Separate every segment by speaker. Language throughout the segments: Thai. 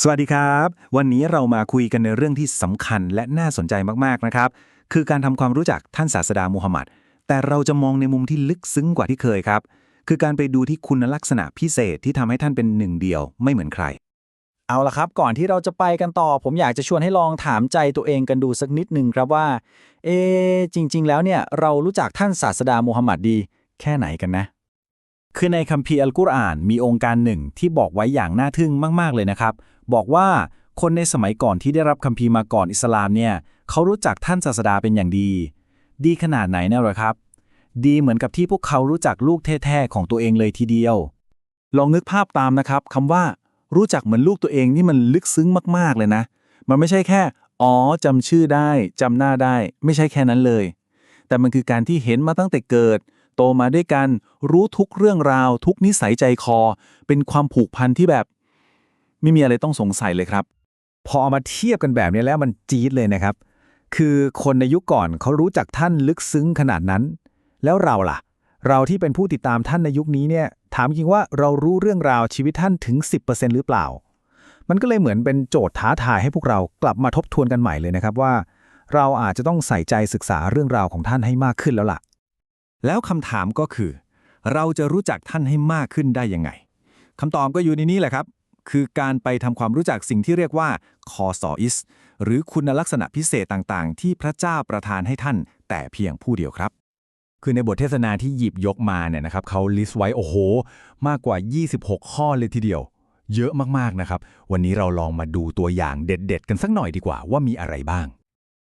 Speaker 1: สวัสดีครับ วันนี้เรามาคุยกันในเรื่องที่สำคัญและน่าสนใจมากๆนะครับ คือการทำความรู้จักท่านศาสดามูฮัมหมัด แต่เราจะมองในมุมที่ลึกซึ้งกว่าที่เคยครับ คือการไปดูที่คุณลักษณะพิเศษที่ทำให้ท่านเป็นหนึ่งเดียวไม่เหมือนใคร
Speaker 2: เอาละครับ ก่อนที่เราจะไปกันต่อ ผมอยากจะชวนให้ลองถามใจตัวเองกันดูสักนิดหนึ่งครับว่า เอะจริง ๆ แล้วเนี่ยเรารู้จักท่านศาสดามูฮัมหมัดดี แค่ไหนกันนะ คือในคัมภีร์อัลกุรอานมีองค์การหนึ่งที่บอกไว้อย่างน่าทึ่งมาก ๆเลยนะครับ บอกว่าคนในสมัยก่อนที่ได้รับคัมภีร์มาก่อนอิสลามเนี่ยเขารู้จักท่านศาสดาเป็นอย่างดี ดีขนาดไหนนะเหรอครับ ดีเหมือนกับที่พวกเขารู้จักลูกแท้ๆของตัวเองเลยทีเดียว ลองนึกภาพตามนะครับคำว่า รู้จักเหมือนลูกตัวเองนี่มันลึกซึ้งมากๆเลยนะ มันไม่ใช่แค่ อ๋อจำชื่อได้จำหน้าได้ ไม่ใช่แค่นั้นเลย แต่มันคือการที่เห็นมาตั้งแต่เกิด โตมาด้วยกัน รู้ทุกเรื่องราว ทุกนิสัยใจคอ เป็นความผูกพันที่แบบ ไม่มีอะไรต้องสงสัยเลยครับ
Speaker 3: พอเอามาเทียบกันแบบนี้แล้วมันจี๊ดเลยนะครับ คือคนในยุคก่อนเขารู้จักท่านลึกซึ้งขนาดนั้น แล้วเราล่ะ เราที่เป็นผู้ติดตามท่านในยุคนี้เนี่ย ถามจริงว่าเรารู้เรื่องราวชีวิตท่านถึง 10%หรือเปล่า มันก็เลยเหมือนเป็นโจทย์ท้าทายให้พวกเรากลับมาทบทวนกันใหม่เลยนะครับว่า เราอาจจะต้องใส่ใจศึกษาเรื่องราวของท่านให้มากขึ้นแล้วล่ะ
Speaker 1: แล้วคำถามก็คือ เราจะรู้จักท่านให้มากขึ้นได้ยังไงคำตอบก็อยู่ในนี้แหละครับ คือการไปทำความรู้จักสิ่งที่เรียกว่าคอสออิส หรือคุณลักษณะพิเศษต่างๆ ที่พระเจ้าประทานให้ท่าน แต่เพียงผู้เดียวครับ
Speaker 3: คือในบทเทศนาที่หยิบยกมาเนี่ยนะครับเขาลิสต์ไว้โอ้โห มากกว่า 26 ข้อเลยทีเดียว เยอะมากๆนะครับ วันนี้เราลองมาดูตัวอย่างเด็ด ๆ กันสักหน่อยดีกว่าว่ามีอะไรบ้าง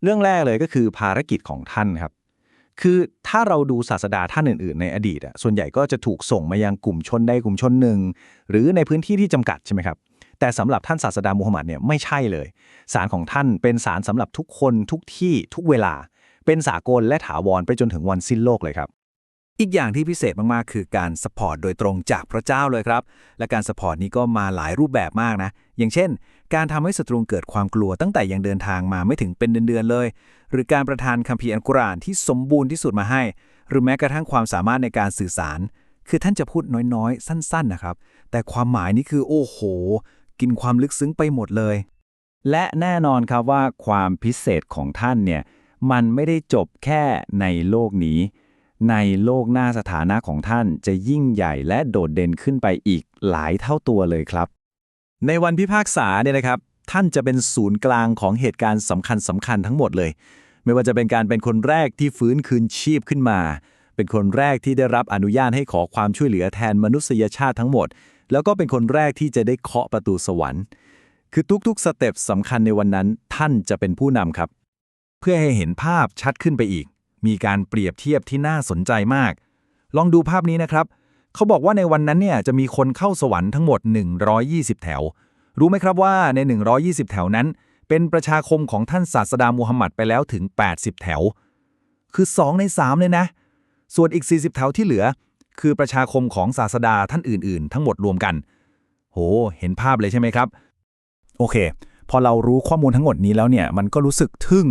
Speaker 2: เรื่องแรกเลยก็คือภารกิจของท่านครับ คือถ้าเราดูศาสดาท่านอื่นๆ ในอดีตอะส่วนใหญ่ก็จะถูกส่งมายังกลุ่มชนใดกลุ่มชนหนึ่ง หรือในพื้นที่ที่จำกัดใช่ไหมครับแต่สำหรับท่านศาสดามูฮัมหมัดเนี่ยไม่ใช่เลย สารของท่านเป็นสารสำหรับทุกคนทุกที่ทุกเวลา เป็นสากลและถาวรไปจนถึงวันสิ้นโลกเลยครับ
Speaker 1: อีกอย่างที่พิเศษมาก ๆ คือการสปอร์ตโดยตรงจากพระเจ้าเลยครับ และการสปอร์ตนี้ก็มาหลายรูปแบบมากนะ อย่างเช่น การทำให้ศัตรูเกิดความกลัวตั้งแต่ยังเดินทางมาไม่ถึงเป็นเดือน ๆ เลย หรือการประทานคัมภีร์อัลกุรอานที่สมบูรณ์ที่สุดมาให้ หรือแม้กระทั่งความสามารถในการสื่อสาร คือท่านจะพูดน้อย ๆ สั้น ๆ นะครับ แต่ความหมายนี่คือโอ้โห กินความลึกซึ้งไปหมดเลย
Speaker 2: และแน่นอนครับว่าความพิเศษของท่านเนี่ย มันไม่ได้จบแค่ในโลกนี้ ในโลกหน้าสถานะของท่านจะยิ่งใหญ่และโดดเด่นขึ้นไปอีกหลายเท่าตัวเลยครับ ในวันพิพากษาเนี่ยนะครับ ท่านจะเป็นศูนย์กลางของเหตุการณ์สำคัญสำคัญทั้งหมดเลย ไม่ว่าจะเป็นการเป็นคนแรกที่ฟื้นคืนชีพขึ้นมา เป็นคนแรกที่ได้รับอนุญาตให้ขอความช่วยเหลือแทนมนุษยชาติทั้งหมด แล้วก็เป็นคนแรกที่จะได้เคาะประตูสวรรค์ คือทุกๆสเต็ปสำคัญในวันนั้นท่านจะเป็นผู้นำครับ
Speaker 1: เพื่อให้เห็นภาพชัดขึ้นไปอีก มีการเปรียบเทียบที่น่าสนใจมาก ลองดูภาพนี้นะครับ เขาบอกว่าในวันนั้นเนี่ยจะมีคนเข้าสวรรค์ทั้งหมด 120 แถว รู้ไหมครับว่าใน 120 แถวนั้น เป็นประชาคมของท่านศาสดามูฮัมหมัดไปแล้วถึง 80 แถว คือ 2 ใน 3 เลยนะ ส่วนอีก 40 แถวที่เหลือ คือประชาคมของศาสดาท่านอื่น ๆ ทั้งหมดรวมกัน โห เห็นภาพเลยใช่ไหมครับ
Speaker 3: โอเค พอเรารู้ข้อมูลทั้งหมดนี้แล้วเนี่ยมันก็รู้สึกทึ่ง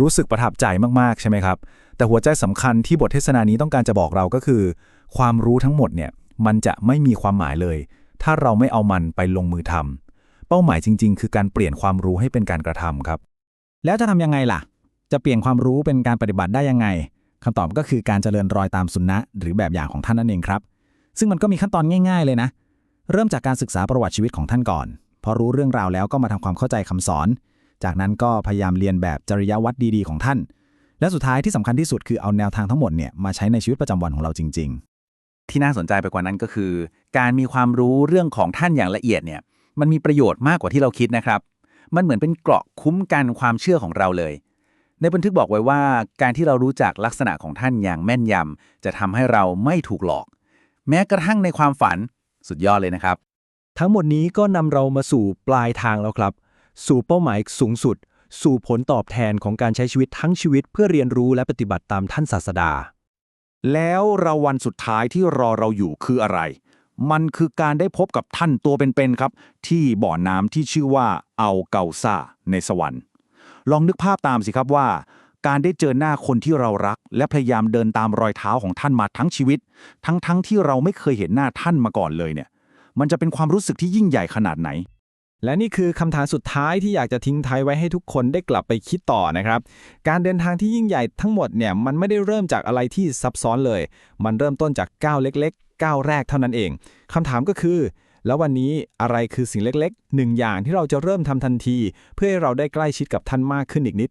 Speaker 3: รู้สึกประทับใจมากๆใช่ไหมครับ แต่หัวใจสำคัญที่บทเทศนานี้ต้องการจะบอกเราก็คือ ความรู้ทั้งหมดเนี่ยมันจะไม่มีความหมายเลย ถ้าเราไม่เอามันไปลงมือทำเป้าหมายจริง ๆ คือการเปลี่ยนความรู้ให้เป็นการกระทำครับ
Speaker 4: แล้วจะทำยังไงล่ะ จะเปลี่ยนความรู้เป็นการปฏิบัติได้ยังไงคำตอบก็คือการเจริญรอยตามสุนนะหรือแบบอย่างของท่านนั่นเองครับ ซึ่งมันก็มีขั้นตอนง่าย ๆ เลยนะ เริ่มจากการศึกษาประวัติชีวิตของท่านก่อน พอรู้เรื่องราวแล้วก็มาทำความเข้าใจคำสอน จากนั้นก็พยายามเรียนแบบจริยวัตรดีๆของท่าน และสุดท้ายที่สำคัญที่สุดคือเอาแนวทางทั้งหมดเนี่ยมาใช้ในชีวิตประจำวันของเราจริง ๆ
Speaker 2: ที่น่าสนใจไปกว่านั้นก็คือ การมีความรู้เรื่องของท่านอย่างละเอียดเนี่ยมันมีประโยชน์มากกว่าที่เราคิดนะครับ มันเหมือนเป็นเกราะคุ้มกันความเชื่อของเราเลย ในบันทึกบอกไว้ว่า การที่เรารู้จักลักษณะของท่านอย่างแม่นยำจะทำให้เราไม่ถูกหลอก แม้กระทั่งในความฝันสุดยอดเลยนะครับ
Speaker 5: ทั้งหมดนี้ก็นำเรามาสู่ปลายทางแล้วครับ สู่เป้าหมายสูงสุด สู่ผลตอบแทนของการใช้ชีวิตทั้งชีวิต เพื่อเรียนรู้และปฏิบัติตามท่านศาสดา
Speaker 6: แล้วราวัลสุดท้ายที่รอเราอยู่คืออะไร มันคือการได้พบกับท่านตัวเป็นๆครับ ที่บ่อน้ำที่ชื่อว่าเอาเกาซาในสวรรค์ ลองนึกภาพตามสิครับว่าการได้เจอหน้าคนที่เรารัก และพยายามเดินตามรอยเท้าของท่านมาทั้งชีวิต ทั้งๆทที่เราไม่เคยเห็นหน้าท่านมาก่อนเลยเนี่ย มันจะเป็นความรู้สึกที่ยิ่งใหญ่ขนาดไหน
Speaker 3: และนี่คือคำถามสุดท้ายที่อยากจะทิ้งท้ายไว้ให้ทุกคนได้กลับไปคิดต่อนะครับ การเดินทางที่ยิ่งใหญ่ทั้งหมดเนี่ยมันไม่ได้เริ่มจากอะไรที่ซับซ้อนเลย มันเริ่มต้นจากก้าวเล็กๆก้าวแรกเท่านั้นเองคำถามก็คือแล้ววันนี้อะไรคือสิ่งเล็กๆหนึ่งอย่างที่เราจะเริ่มทำทันที เพื่อให้เราได้ใกล้ชิดกับท่านมากขึ้นอีกนิด